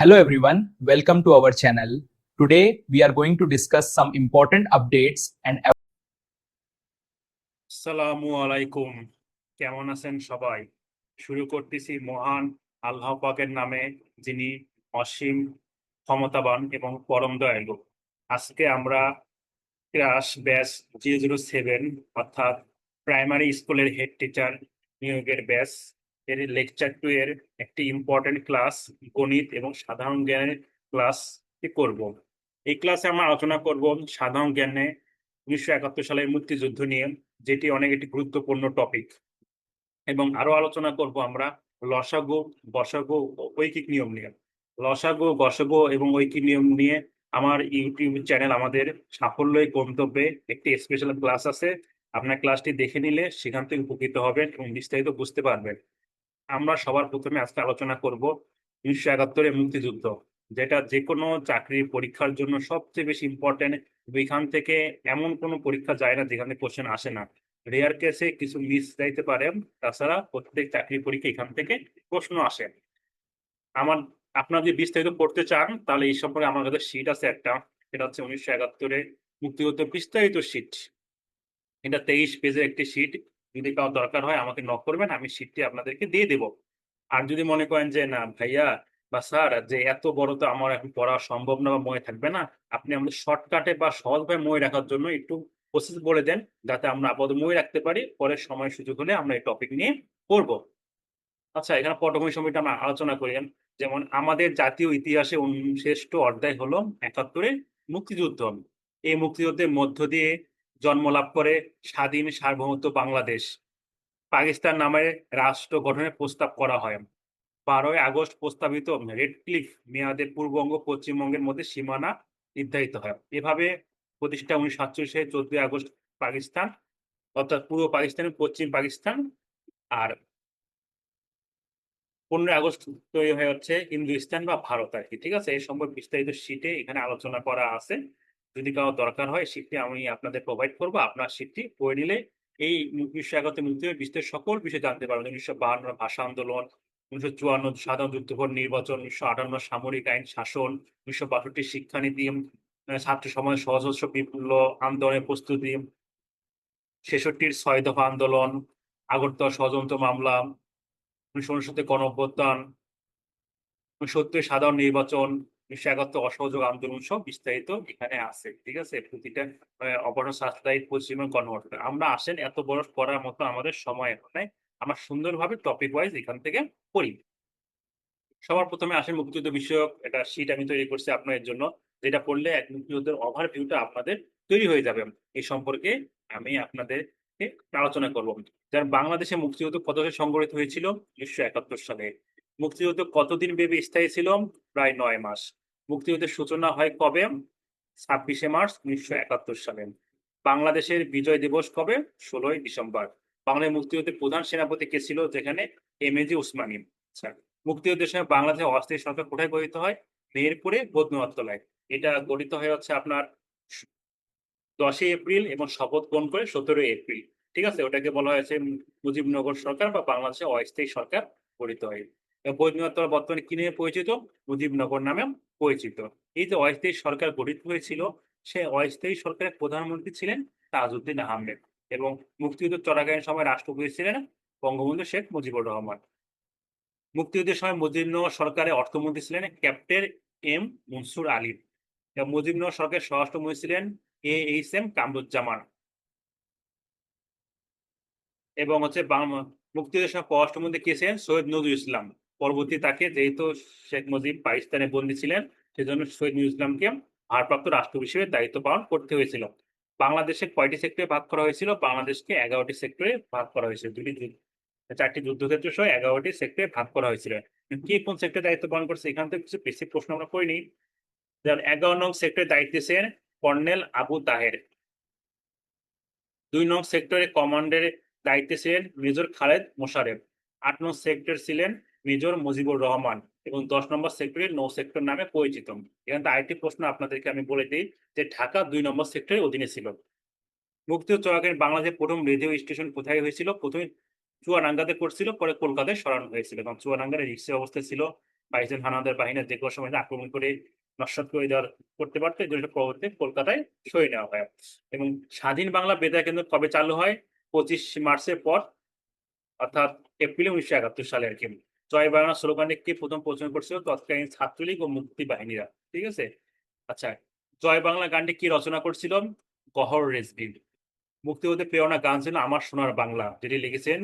Hello everyone, welcome to our channel. Today we are going to discuss some important updates and আসসালামু আলাইকুম কেমন আছেন সবাই? শুরু করতেছি মহান আল্লাহ পাকের নামে যিনি অসীম ক্ষমতাবান এবং পরম দয়ালু। আজকে আমরা class batch zero zero seven অর্থাৎ প্রাইমারি স্কুলের হেড টিচার নিয়োগের ব্যাচ এর লেকচার টু এর একটি ইম্পর্টেন্ট ক্লাস গণিত এবং সাধারণ জ্ঞানের ক্লাস করব। এই ক্লাসে আমরা আলোচনা করব সাধারণ জ্ঞানে উনিশশো একাত্তর সালের মুক্তিযুদ্ধ নিয়ে, যেটি অনেক একটি গুরুত্বপূর্ণ টপিক এবং আরও আলোচনা করব আমরা লসাগু, বসাগু ঐকিক নিয়ম নিয়ে। লসাগু গসাগু এবং ঐকিক নিয়ম নিয়ে আমার ইউটিউব চ্যানেল আমাদের সাফল্যই গন্তব্যে একটি স্পেশাল ক্লাস আছে। আপনার ক্লাসটি দেখে নিলে সেখান থেকে উপকৃত হবেন এবং বিস্তারিত বুঝতে পারবেন। আমরা সবার প্রথমে আজকে আলোচনা করব উনিশশো একাত্তরের মুক্তিযুদ্ধ, যেটা যে কোনো চাকরির পরীক্ষার জন্য সবচেয়ে বেশি ইম্পর্টেন্ট এখান থেকে এমন কোনো পরীক্ষা যায় না, যেখানে কোশ্চেন আসে না। রেয়ার কেসে কিছু মিস যাইতে পারে, তাছাড়া প্রত্যেক চাকরি পরীক্ষা এখান থেকে প্রশ্ন আসে। আমার, আপনারা যদি বিস্তারিত পড়তে চান, তাহলে এই সম্পর্কে আমার কাছে শীট আছে একটা এটা হচ্ছে উনিশশো একাত্তরে মুক্তিযুদ্ধ বিস্তারিত শীট এটা তেইশ পেজের একটি শীট যদি কারও দরকার হয় আমাকে নক করবেন, আমি শীটটি আপনাদেরকে দিয়ে দেব। আর যদি মনে করেন যে, না ভাইয়া বা স্যার যে এত বড় তো আমার এখন পড়া সম্ভব না বা মনে থাকবে না, আপনি আমাদের শর্টকাটে বা সহজভাবে মনে রাখার জন্য একটু প্রসেস বলে দেন, যাতে আমরা আপাতত মনে রাখতে পারি। পরে সময় সুযোগ হলে আমরা এই টপিক নিয়ে পড়ব। আচ্ছা এখানে পটভূমি সময়টা আমরা আলোচনা করি। যেমন, আমাদের জাতীয় ইতিহাসে শ্রেষ্ঠ অধ্যায় হলো একাত্তরের মুক্তিযুদ্ধ। এই মুক্তিযুদ্ধের মধ্য দিয়ে জন্ম লাভ করে স্বাধীন সার্বভৌমত্ব বাংলাদেশ। পাকিস্তান নামে রাষ্ট্র গঠনের প্রস্তাব করা হয়। বারোই আগস্ট প্রস্তাবিত রেড ক্লিফ মেয়াদের পূর্ববঙ্গ পশ্চিমবঙ্গের মধ্যে সীমানা নির্ধারিত হয়। এভাবে প্রতিষ্ঠা উনিশশো সাতচল্লিশ চোদ্দই আগস্ট পাকিস্তান, অর্থাৎ পূর্ব পাকিস্তান পশ্চিম পাকিস্তান আর পনেরোই আগস্ট তৈরি হয়ে হচ্ছে হিন্দুস্তান বা ভারত আর কি ঠিক আছে? এই সম্পর্কে বিস্তারিত শীটে এখানে আলোচনা করা আছে। যদি কারও দরকার হয় শীটটি আমি আপনাদের প্রোভাইড করব। আপনার শীটটি পড়ে নিলে এই উনিশশো একাত্তর মুক্তিযুদ্ধ বিস্তারিত সকল বিষয় জানতে পারবেন। উনিশশো বাহান্ন ভাষা আন্দোলন, উনিশশো চুয়ান্ন সাধারণ যুদ্ধভর নির্বাচন, উনিশশো আটান্ন সামরিক আইন শাসন, উনিশশো বাষট্টি শিক্ষানীতি ছাত্র সমাজ সশস্ত্র বিপ্লব আন্দোলনের প্রস্তুতি, ছেষট্টির ছয় দফা আন্দোলন, আগরতলা ষড়যন্ত্র মামলা, উনিশশো উনসত্তর গণ অভ্যুত্থান সত্তর সাধারণ নির্বাচন উনিশশো একাত্তর অসহযোগ আন্দোলন সব বিস্তারিত এখানে আছে, ঠিক আছে? প্রতিটা অপরাধ শাস্ত্রায়িত পশ্চিমবঙ্গ গণঅভ্যুত্থান আমরা আসেন এত বড় পড়ার মতো আমাদের সময় নাই। আমরা সুন্দরভাবে টপিক ওয়াইজ এখান থেকে পড়ি। সবার প্রথমে আসেন মুক্তিযুদ্ধ বিষয়ক একটা শীট আমি তৈরি করছি আপনাদের জন্য, যেটা পড়লে এক মুক্তিযুদ্ধের ওভার ভিউটা আপনাদের তৈরি হয়ে যাবে। এই সম্পর্কে আমি আপনাদের আলোচনা করব। যার বাংলাদেশে মুক্তিযুদ্ধ কত সংগঠিত হয়েছিল? উনিশশো একাত্তর সালে। মুক্তিযুদ্ধ কতদিন ব্যাপী স্থায়ী ছিল? প্রায় নয় মাস। মুক্তিযুদ্ধের সূচনা হয় কবে? ছাব্বিশে মার্চ উনিশশো একাত্তর সালে। বাংলাদেশের বিজয় দিবস কবে? ষোলোই ডিসেম্বর। বাংলাদেশ মুক্তিযুদ্ধের প্রধান সেনাপতি কে ছিল যেখানে? M A G Osmani. আচ্ছা মুক্তিযুদ্ধের সময় বাংলাদেশের অস্থায়ী সরকার কোথায় গঠিত হয়? মেহেরপুরে বদনুয়াতলায় এটা গঠিত হয়ে হচ্ছে আপনার দশই এপ্রিল এবং শপথ গ্রহণ করে সতেরোই এপ্রিল। ঠিক আছে, ওটাকে বলা হয়েছে মুজিবনগর সরকার বা বাংলাদেশের অস্থায়ী সরকার গঠিত হয়। বৈদ্যনাথ বর্তমানে কি নামে পরিচিত? মুজিবনগর নামে পরিচিত। এই যে অস্থায়ী সরকার গঠিত হয়েছিল সে অস্থায়ী সরকারের প্রধানমন্ত্রী ছিলেন তাজউদ্দিন আহমেদ এবং মুক্তিযুদ্ধ চলাকালীন সময় রাষ্ট্রপতি ছিলেন বঙ্গবন্ধু শেখ মুজিবুর রহমান। মুক্তিযুদ্ধের সময় মুজিবনগর সরকারের অর্থমন্ত্রী ছিলেন ক্যাপ্টেন এম মনসুর আলী। মুজিবনগর সরকারের স্বরাষ্ট্রমন্ত্রী ছিলেন এ এইচ এম কামরুজ্জামান। এবং হচ্ছে মুক্তিযুদ্ধের সময় পররাষ্ট্রমন্ত্রী কে ছিলেন? সৈয়দ নজরুল ইসলাম। পরবর্তী তাকে যেহেতু শেখ মুজিব পাকিস্তানে বন্দী ছিলেন, সেজন্য সৈয়দ নজরুল ইসলামকে ভারপ্রাপ্ত রাষ্ট্র হিসেবে দায়িত্ব পালন করতে হয়েছিল। বাংলাদেশে কয়টি সেক্টরে ভাগ করা হয়েছিল? বাংলাদেশকে এগারোটি সেক্টরে ভাগ করা হয়েছিল। দুটি চারটি যুদ্ধক্ষেত্র সহ এগারোটি সেক্টরে ভাগ করা হয়েছিল। কে কোন সেক্টরে দায়িত্ব পালন করছে? এখান থেকে কিছু বেশি প্রশ্ন আমরা করিনি যেমন এগারো নং সেক্টরে দায়িত্বে ছিলেন কর্নেল আবু তাহের। দুই নং সেক্টরে কমান্ডের দায়িত্বে ছিলেন মেজর খালেদ মোশারেফ আট নং সেক্টর ছিলেন মেজর মুজিবুর রহমান এবং দশ নম্বর সেক্টরে নৌ সেক্টর নামে পরিচিত। এখানে আরেকটি প্রশ্ন আপনাদেরকে আমি বলে দিই যে ঢাকা দুই নম্বর সেক্টরের অধীনে ছিল। মুক্তিযুদ্ধ চলাকালীন বাংলাদেশের প্রথম রেডিও স্টেশন কোথায় হয়েছিল? প্রথমে চুয়াডাঙ্গাতে করছিল, পরে কলকাতায় সরানো হয়েছিল এবং চুয়াডাঙ্গার রিক্সের অবস্থা ছিল। পাকিস্তান হানাদার বাহিনী যে কোনো সময় আক্রমণ করে নস্বাত করে দেওয়ার করতে পারতো, এই জন্য পরবর্তী কলকাতায় সরিয়ে নেওয়া হয়। এবং স্বাধীন বাংলা বেতার কেন্দ্র কবে চালু হয়? পঁচিশ মার্চের পর, অর্থাৎ এপ্রিল উনিশশো একাত্তর সালে আর কি জয় বাংলা স্লোগানে কে প্রথম প্রচলন করছিল তৎকালীন ছাত্রলীগ ও মুক্তি বাহিনীরা ঠিক আছে? আচ্ছা জয় বাংলা গানটি কি রচনা করছিল? গহর রেজবি মুক্তিযুদ্ধে প্রেরণা গান ছিল আমার সোনার বাংলা, যেটি লিখেছেন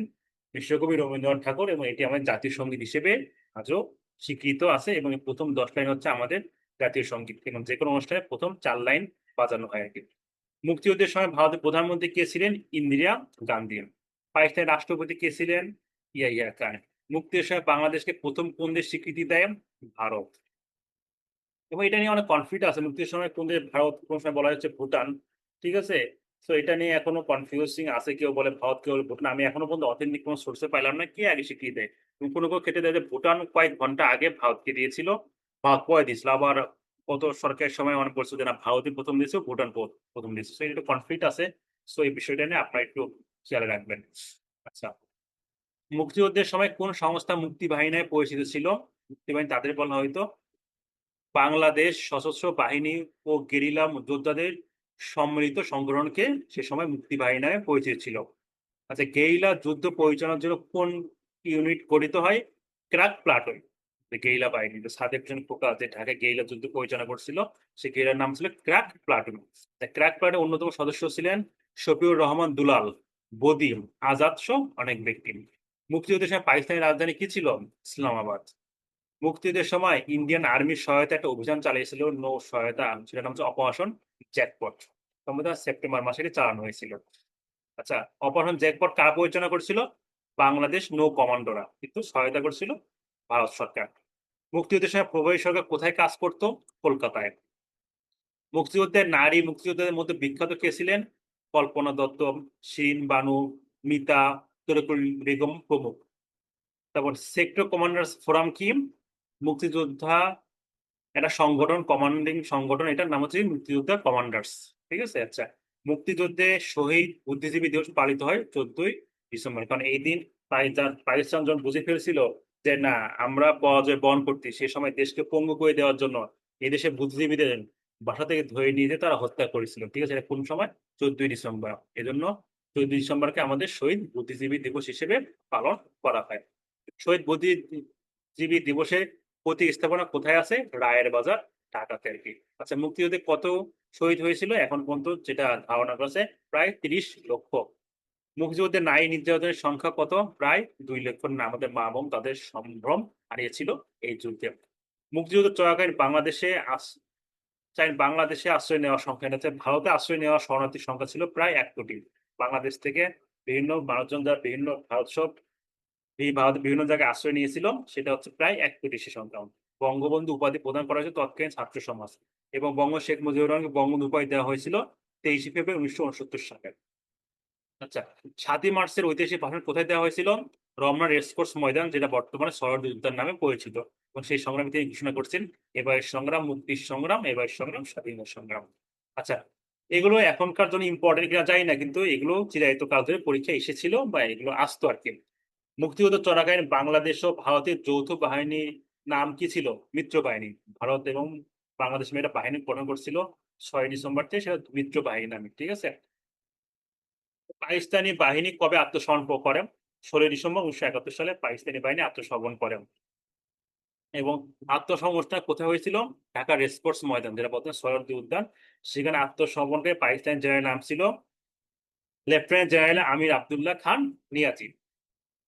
বিশ্বকবি রবীন্দ্রনাথ ঠাকুর এবং এটি আমাদের জাতীয় সংগীত হিসেবে আজও স্বীকৃত আছে এবং প্রথম দশ লাইন হচ্ছে আমাদের জাতীয় সংগীত এবং যে কোনো অনুষ্ঠানে প্রথম চার লাইন বাজানো হয় কি মুক্তিযুদ্ধের সময় ভারতের প্রধানমন্ত্রী কে ছিলেন? ইন্দিরা গান্ধী। পাকিস্তানের রাষ্ট্রপতি কে ছিলেন? ইয়াইয়া খান। সময় বাংলাদেশকে প্রথম কোন দেশ স্বীকৃতি দেয়? ভারত। এবং এটা নিয়ে অনেক কনফিউজ আছে। মুক্তির সময় কোন দেশ ভারত, কোন সময় বলা হচ্ছে ভুটান, ঠিক আছে? তো এটা নিয়ে এখনও কনফিউজিং আছে। কেউ বলে ভারত, কেউ ভুটান। আমি এখনও পর্যন্ত অথেন্টিক কোনো সোর্সে পাইলাম না কে আগে স্বীকৃতি দেয়। এবং কোনো কোনো ক্ষেত্রে দেখা যায় ভুটান কয়েক ঘণ্টা আগে ভারতকে দিয়েছিল। ভারত পরে দিয়েছিল? আবার কত সরকারের সময় অনেক বলছিল যে না, ভারতই প্রথম দিয়েছে, ভুটান প্রথম দিয়েছে। সো এটা কনফ্লিক্ট আছে। সো এই বিষয়টা নিয়ে আপনারা একটু খেয়াল রাখবেন। আচ্ছা। মুক্তিযুদ্ধের সময় কোন সংস্থা মুক্তি বাহিনী পরিচিত ছিল? মুক্তি বাহিনী তাদের বলা হয়তো বাংলাদেশ সশস্ত্র বাহিনী ও গেরিলা যোদ্ধাদের সম্মিলিত সংগঠনকে সে সময় মুক্তি বাহিনী পরিচিত ছিল। আচ্ছা গেরিলা যুদ্ধ পরিচালনার জন্য কোন ইউনিট গঠিত হয়? ক্রাক প্লাটুন গেরিলা বাহিনী সাদেক হোসেন খোকা যে ঢাকায় গেরিলা যুদ্ধ পরিচালনা করছিল, সে গেরিলার নাম ছিল ক্র্যাক প্লাটুন ক্রাক প্লাটুনের অন্যতম সদস্য ছিলেন শফিউর রহমান দুলাল বদিম আজাদ সহ অনেক ব্যক্তি। মুক্তিযুদ্ধের সময় পাকিস্তানের রাজধানী কি ছিল? ইসলামাবাদ। মুক্তিযুদ্ধের সময় ইন্ডিয়ান আর্মির সহায়তা একটা অভিযান চালিয়েছিল, নৌ সহায়তা সেটার নাম হচ্ছে অপারেশন জ্যাকপট। সম্ভবত সেপ্টেম্বর মাসে এটি চালানো হয়েছিল। আচ্ছা অপারেশন জ্যাকপট কারা পরিচালনা করছিল? বাংলাদেশ নৌ কমান্ডোরা। কিন্তু সহায়তা করেছিল ভারত সরকার। মুক্তিযুদ্ধের সময় প্রবাহী সরকার কোথায় কাজ করত? কলকাতায়। মুক্তিযুদ্ধের নারী, মুক্তিযোদ্ধাদের মধ্যে বিখ্যাত কে ছিলেন? কল্পনা দত্ত, শিন বানু, মিতা তরিকুল বেগম প্রমুখ। তারপর সেক্টর কমান্ডার্স ফোরাম কি? মুক্তিযোদ্ধা, একটা সংগঠন কমান্ডিং সংগঠন, এটার নাম হচ্ছে মুক্তিযোদ্ধা কমান্ডার্স ঠিক আছে? আচ্ছা মুক্তিযুদ্ধে শহীদ বুদ্ধিজীবী দিবস পালিত হয় চোদ্দই ডিসেম্বর। কারণ এই দিন পাকিস্তান- যখন বুঝে ফেলছিল যে না, আমরা পরাজয় বহন করতে সে সময় দেশকে পঙ্গু করে দেওয়ার জন্য এই দেশে বুদ্ধিজীবীদের বাসা থেকে ধরে নিয়ে তারা হত্যা করেছিল। ঠিক আছে? কোন সময়? চোদ্দই ডিসেম্বর। এজন্য চোদ্দই ডিসেম্বরকে আমাদের শহীদ বুদ্ধিজীবী দিবস হিসেবে পালন করা হয়। শহীদ বুদ্ধিজীবী দিবসে প্রতীক স্থাপনা কোথায় আছে? রায়ের বাজার ঢাকাতে আর কি আচ্ছা মুক্তিযুদ্ধে কত শহীদ হয়েছিল? এখন পর্যন্ত যেটা ধারণা করেছে, প্রায় তিরিশ লক্ষ। মুক্তিযুদ্ধে নারী নির্যাতনের সংখ্যা কত? প্রায় দুই লক্ষ। আমাদের মা বোন তাদের সম্ভ্রম হারিয়েছিল এই যুদ্ধে। মুক্তিযুদ্ধ চলাকালীন বাংলাদেশে চাই বাংলাদেশে আশ্রয় নেওয়ার সংখ্যা ভারতে আশ্রয় নেওয়া শরণার্থীর সংখ্যা ছিল প্রায় এক কোটি। বাংলাদেশ থেকে বিভিন্ন মানুষজন যারা বিভিন্ন ভারত সব ভারতে বিভিন্ন জায়গায় আশ্রয় নিয়েছিল, সেটা হচ্ছে প্রায় এক কোটি সে সংখ্যা বঙ্গবন্ধু উপাধি প্রদান করা হয়েছে তৎকালীন ছাত্র সমাজ। এবং বঙ্গ শেখ মুজিবুর রহমানকে বঙ্গবন্ধু উপাধি দেওয়া হয়েছিল তেইশে ফেব্রুয়ারি উনিশশো উনসত্তর সালে। আচ্ছা সাতই মার্চের ঐতিহাসিক ভাষণ কোথায় দেওয়া হয়েছিল? রমনা রেসকোর্স ময়দান, যেটা বর্তমানে শরৎ উদ্যান নামে পরিচিত। এবং সেই সংগ্রামে তিনি ঘোষণা করছেন এবার সংগ্রাম, মুক্তির সংগ্রাম এবার সংগ্রাম স্বাধীনতা সংগ্রাম। আচ্ছা এগুলো এখনকার জন্য ইম্পর্টেন্ট কিনা জানি না, কিন্তু এগুলো চিরায়ত কাল ধরে পরীক্ষা এসেছিল বা এগুলো আসতো আর কি। মুক্তিযুদ্ধ চলাকালীন বাংলাদেশ ও ভারতের যৌথ বাহিনী নাম কি ছিল? মিত্র বাহিনী। ভারত এবং বাংলাদেশ একটা বাহিনী গঠন করছিল ছয় ডিসেম্বর থেকে, সেটা মিত্র বাহিনী নামে, ঠিক আছে? পাকিস্তানি বাহিনী কবে আত্মসমর্পণ করে? ষোলোই ডিসেম্বর উনিশশো একাত্তর সালে পাকিস্তানি বাহিনী আত্মসমর্পণ করে। এবং আত্মসমর্পণটা কোথায় হয়েছিল? ঢাকা রেসকোর্স ময়দান যেটা বর্তমানে সরদি উদ্যান। সেখানে আত্মসমর্পণকারী পাকিস্তান জেনারেল নাম ছিল লেফটেন্যান্ট জেনারেল আমির আবদুল্লাহ খান নিয়াজি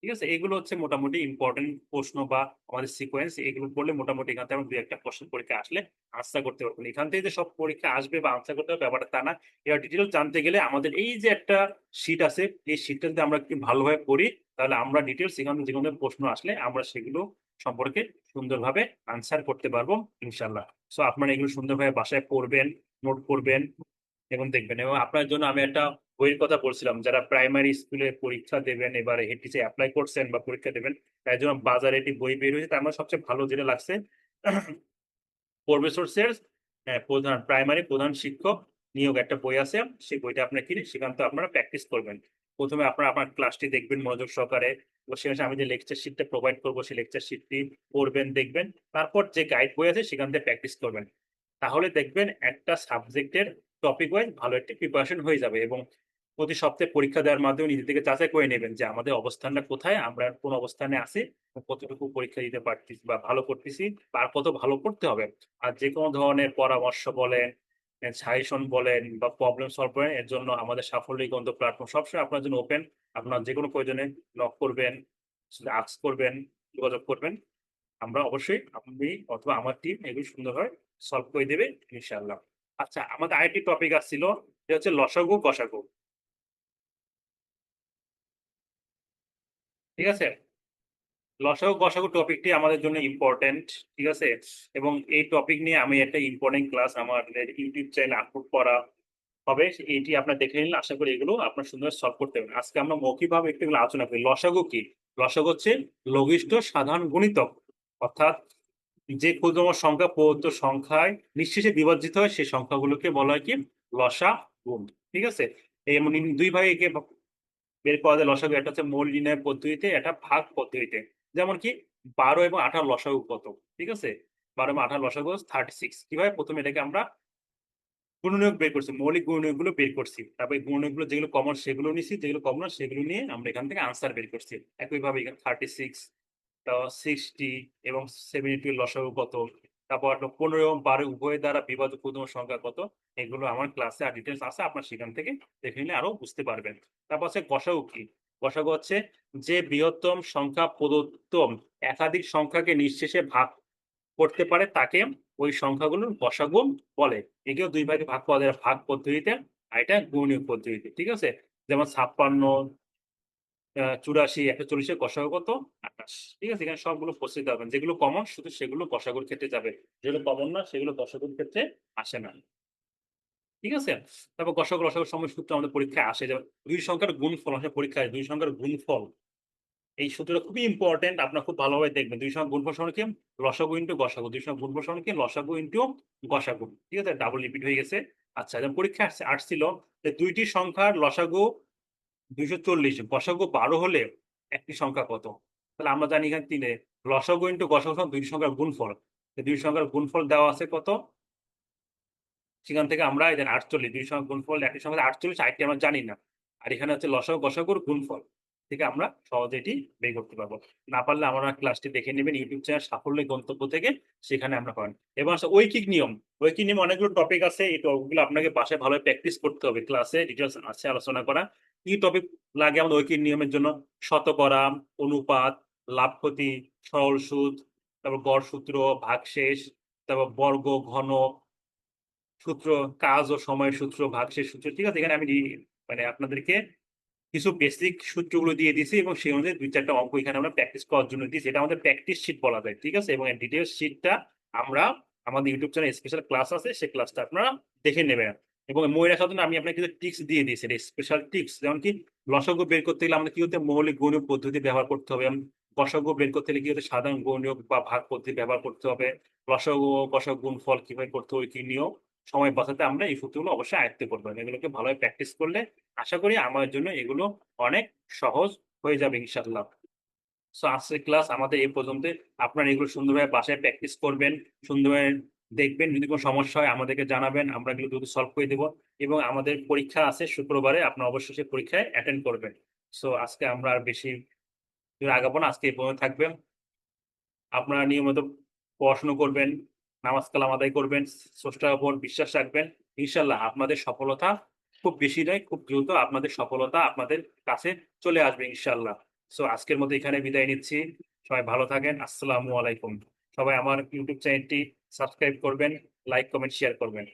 ঠিক আছে? এগুলো হচ্ছে মোটামুটি ইম্পর্টেন্ট প্রশ্ন বা আমাদের সিকোয়েন্স এগুলো পড়লে মোটামুটি এখান থেকে আমরা দুই একটা প্রশ্ন পরীক্ষা আসলে আনসার করতে পারব। এখান থেকে যে সব পরীক্ষা আসবে বা আনসার করতে হবে, ব্যাপারটা তা না। এবার ডিটেল জানতে গেলে আমাদের এই যে একটা শিট আছে, এই শিটটা যদি আমরা একটু ভালোভাবে পড়ি, তাহলে আমরা ডিটেলস এখান যে কোনো প্রশ্ন আসলে আমরা সেগুলো সম্পর্কে সুন্দরভাবে আনসার করতে পারব ইনশাল্লাহ সো আপনারা এগুলো সুন্দরভাবে বাসায় পড়বেন নোট করবেন এবং দেখবেন। এবং আপনার জন্য আমি একটা বইয়ের কথা বলছিলাম, যারা প্রাইমারি স্কুলে পরীক্ষা দেবেন, এবারে হেটিসে অ্যাপ্লাই করছেন বা পরীক্ষা দেবেন তাই জন্য বাজারে একটি বই বের হয়েছে, তার মধ্যে সবচেয়ে ভালো যেটা লাগছে, প্রফেসরসের প্রধান প্রাইমারি প্রধান শিক্ষক নিয়োগ একটা বই আছে, সেই বইটা আপনার কিনে সেখান থেকে আপনারা প্র্যাকটিস করবেন। প্রথমে আপনারা আপনার ক্লাসটি দেখবেন, মনোযোগ সহকারে সেখানে আমি যে লেকচার শিটটা প্রোভাইড করব, সেই লেকচার শিটটি পড়বেন, দেখবেন, তারপর যে গাইড বই আছে, সেখান থেকে প্র্যাকটিস করবেন। তাহলে দেখবেন একটা সাবজেক্টের টপিক ওয়াইজ ভালো একটি প্রিপারেশন হয়ে যাবে, এবং প্রতি সপ্তাহে পরীক্ষা দেওয়ার মাধ্যমে নিজে থেকে যাচাই করে নেবেন যে আমাদের অবস্থানটা কোথায়, আমরা কোন অবস্থানে আছি, কতটুকু পরীক্ষা দিতে পারতেছি বা ভালো করতেছি আর কত ভালো করতে হবে। আর যে কোনো ধরনের পরামর্শ বলেন সাজেশন বলেন বা প্রবলেম সলভ করেন, এর জন্য আমাদের সাফল্য গ্রন্থ প্ল্যাটফর্ম সবসময় আপনার জন্য ওপেন আপনার যে কোনো প্রয়োজনে নক করবেন আক্স করবেন, যোগাযোগ করবেন। আমরা অবশ্যই আপনি অথবা আমার টিম এগুলো সুন্দরভাবে সলভ করে দেবে, ইনশাআল্লাহ। আচ্ছা আমাদের আরেকটি টপিক আসছিল যে হচ্ছে লসাগু কষাগু ঠিক আছে? লসাগু গসাগু টপিকটি আমাদের জন্য ইম্পর্টেন্ট ঠিক আছে? এবং এই টপিক নিয়ে আমি একটা ইম্পর্টেন্ট ক্লাস আমাদের ইউটিউব চ্যানেলে আপলোড করা হবে, এটি আপনার দেখে নিলে আশা করি এগুলো আপনার সুন্দর সলভ করতে পারবেন। আজকে আমরা মৌখিকভাবে একটু আলোচনা করি। লসাগু কি? লসাগু হচ্ছে লঘিষ্ঠ সাধারণ গুণিতক। অর্থাৎ যে ক্ষুদ্রতম সংখ্যা প্রদত্ত সংখ্যায় নিঃশেষে বিভাজিত হয়, সেই সংখ্যাগুলোকে বলা হয় কি? লসা গুণ ঠিক আছে? এই দুই ভাগে বের করা যায় লসাগু, একটা হচ্ছে মূল নির্ণয় পদ্ধতিতে, একটা ভাগ পদ্ধতিতে। যেমন কি, বারো এবং আঠারো লসাগু কত? ঠিক আছে? বারো এবং আঠারো লসাগু থার্টি সিক্স কীভাবে প্রথমে এটাকে আমরা গুণনীয়ক বের করছি? মৌলিক গুণনীয়কগুলো বের করছি। তারপরে গুণনীয়কগুলো যেগুলো কমন সেগুলো নিছি। যেগুলো কমন সেগুলো নিয়ে আমরা এখান থেকে আনসার বের করছি। একইভাবে এখানে থার্টি সিক্স সিক্সটি এবং সেভেন্টি লসাগু কত? তারপর পনেরো এবং বারো উভয় দ্বারা বিভাজ্য ক্ষুদ্র সংখ্যা কত? এগুলো আমার ক্লাসে আর ডিটেলস আছে, আপনার সেখান থেকে দেখে নিলে আরও বুঝতে পারবেন। তারপর হচ্ছে গসাগু কি গসাগু হচ্ছে যে বৃহত্তম সংখ্যা প্রদত্ত একাধিক সংখ্যাকে নিঃশেষে ভাগ করতে পারে, তাকে ওই সংখ্যাগুলোর গসাগু বলে। একেও দুই ভাগে ভাগ করা যায় ভাগ পদ্ধতিতে, আর এটা গুণীয় পদ্ধতিতে, ঠিক আছে? যেমন ছাপ্পান্ন চুরাশি, একশো চল্লিশে গসাগু কত? আঠাশ। ঠিক আছে, এখানে সবগুলো প্রস্তুত পাবেন যেগুলো কমন শুধু সেগুলো গসাগুর ক্ষেত্রে যাবে। যেগুলো কমন না, সেগুলো গসাগুর ক্ষেত্রে আসে না। ঠিক আছে? তারপর গসাগু রসাগুর সময় সূত্র আমাদের পরীক্ষায় আসে। যে দুই সংখ্যার গুণফল আসে পরীক্ষায় দুই সংখ্যার গুণফল। এই সূত্রটা খুবই ইম্পর্টেন্ট আপনার খুব ভালোভাবে দেখবেন। দুই সংখ্যা গুণফল সমান কি? লসাগু ইন্টু গসাগু। দুই সংখ্যা গুণফল সমান কি? লসাগু ইন্টু গসাগু। ঠিক আছে? ডাবল রিপিট হয়ে গেছে। আচ্ছা যেমন পরীক্ষা আসছে, আসছিল যে দুইটি সংখ্যার লসাগু দুইশো চল্লিশ গসাগু বারো হলে একটি সংখ্যা কত? তাহলে আমরা জানি এখানে তিনে। লসাগু ইন্টু গসাগু দুইটি সংখ্যার গুণফল। দুই সংখ্যার গুণফল দেওয়া আছে কত? সেখান থেকে আমরা এদের আটচল্লিশ দুই সংখ্যা গুণফল, একটি সংখ্যা আটচল্লিশ, আরেকটি আমরা জানি না। আর এখানে হচ্ছে লসাগু গসাগুর গুণফল থেকে আমরা সহজে এটি বের করতে পারব। না পারলে আমরা ক্লাসটি দেখে নেবেন, ইউটিউব চ্যানেল সাফল্যের গন্তব্য থেকে সেখানে আমরা পাবেন। এবং আছে ঐকিক নিয়ম। ঐকিক নিয়ম অনেকগুলো টপিক আছে, এই টপিকগুলো আপনাকে বাসায় ভালোভাবে প্র্যাকটিস করতে হবে। ক্লাসে ডিটেলস আছে, আলোচনা করা। কি টপিক লাগে আমাদের ঐকিক নিয়মের জন্য? শতকরা, অনুপাত লাভ ক্ষতি সরল সুদ, তারপর গড় সূত্র, ভাগশেষ, তারপর বর্গ, ঘন সূত্র, কাজ ও সময় সূত্র, ভাগশেষ সূত্র, ঠিক আছে? এখানে আমি মানে আপনাদেরকে কিছু বেসিক সূত্রগুলো দিয়ে দিয়েছি এবং সেই অনুযায়ী দুই চারটা অঙ্ক এখানে আমরা প্র্যাকটিস করার জন্য দিয়েছি। এটা আমাদের প্র্যাকটিস শিট বলা যায়, ঠিক আছে? এবং ডিটেলস শিটটা আমরা আমাদের ইউটিউব চ্যানেল স্পেশাল ক্লাস আছে, সেই ক্লাসটা আপনারা দেখে নেবেন। এবং মনে রাখার আমি আপনাকে কিছু টিপস দিয়ে দিয়েছি স্পেশাল টিপস যেমন কি লসগু বের করতে গেলে আমাদের কি হতে মৌলিক গৌণীয় পদ্ধতি ব্যবহার করতে হবে। গসগু বের করতে গেলে কি হতে সাধারণ গৌণীয় বা ভাগ পদ্ধতি ব্যবহার করতে হবে। লসগু গসক গুণফল কীভাবে করতে হবে কি নিয়ম? সময় বাঁচাতে আমরা এই সূত্রগুলো অবশ্যই আয়ত্তে করব এগুলোকে ভালোভাবে প্র্যাকটিস করলে আশা করি আমার জন্য এগুলো অনেক সহজ হয়ে যাবে ইনশাল্লাহ সো আজকের ক্লাস আমাদের এই পর্যন্ত আপনারা এগুলো সুন্দরভাবে বাসায় প্র্যাকটিস করবেন, সুন্দরভাবে দেখবেন যদি কোনো সমস্যা হয় আমাদেরকে জানাবেন, আমরা এগুলো দ্রুত সলভ করে দেবো এবং আমাদের পরীক্ষা আছে শুক্রবারে, আপনারা অবশ্যই সেই পরীক্ষায় অ্যাটেন্ড করবেন। সো আজকে আমরা আর বেশি আগাবো না, আজকে এই পর্যন্ত থাকবেন। আপনারা নিয়মিত পড়াশুনো করবেন, নামাজ কালাম আদায় করবেন, স্রষ্টার উপর বিশ্বাস রাখবেন। ইনশাল্লাহ আপনাদের সফলতা খুব বেশি নয়, খুব দ্রুত আপনাদের সফলতা আপনাদের কাছে চলে আসবে ইনশাল্লাহ সো আজকের মতো এখানে বিদায় নিচ্ছি। সবাই ভালো থাকেন। আসসালামু আলাইকুম। সবাই আমার ইউটিউব চ্যানেলটি সাবস্ক্রাইব করবেন লাইক কমেন্ট শেয়ার করবেন।